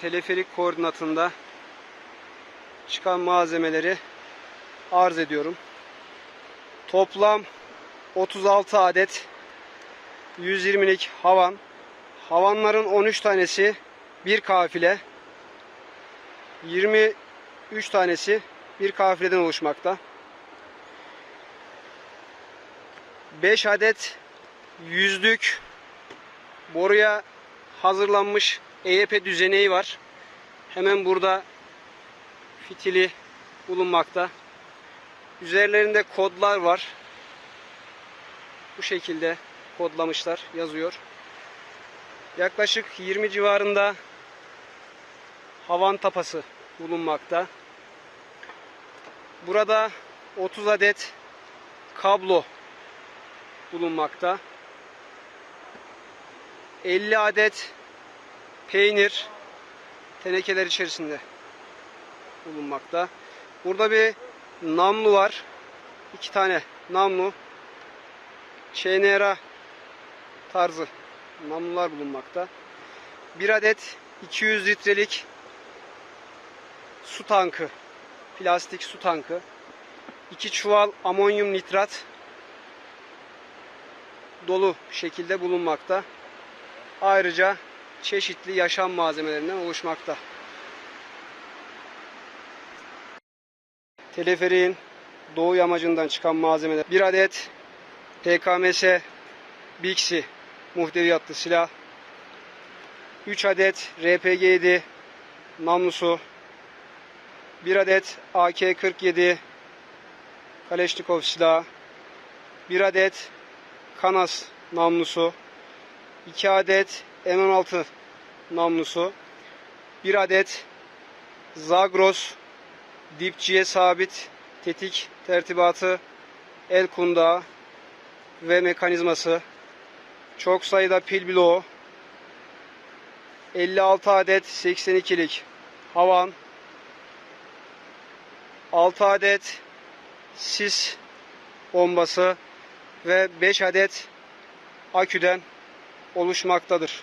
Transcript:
teleferik koordinatında çıkan malzemeleri arz ediyorum. Toplam 36 adet 120'lik havan. Havanların 13 tanesi bir kafile. 23 tanesi bir kafileden oluşmakta. 5 adet yüzlük boruya hazırlanmış EYP düzeneği var. Hemen burada fitili bulunmakta. Üzerlerinde kodlar var. Bu şekilde kodlamışlar, yazıyor. Yaklaşık 20 civarında havan tapası bulunmakta. Burada 30 adet kablo bulunmakta. 50 adet peynir tenekeler içerisinde bulunmakta. Burada bir namlu var. İki tane namlu. ÇNR tarzı namlular bulunmakta. Bir adet 200 litrelik su tankı. Plastik su tankı. iki çuval amonyum nitrat dolu şekilde bulunmakta. Ayrıca çeşitli yaşam malzemelerinden oluşmakta. Teleferiğin doğu yamacından çıkan malzemeler. Bir adet PKMS Bixi muhteviyatlı silah. 3 adet RPG-7 namlusu. 1 adet AK-47 Kaleşnikov silahı. 1 adet Kanas namlusu. 2 adet M16 namlusu. 1 adet Zagros dipçiye sabit tetik tertibatı el kundağı ve mekanizması çok sayıda pil bloğu 56 adet 82'lik havan 6 adet sis bombası ve 5 adet aküden oluşmaktadır.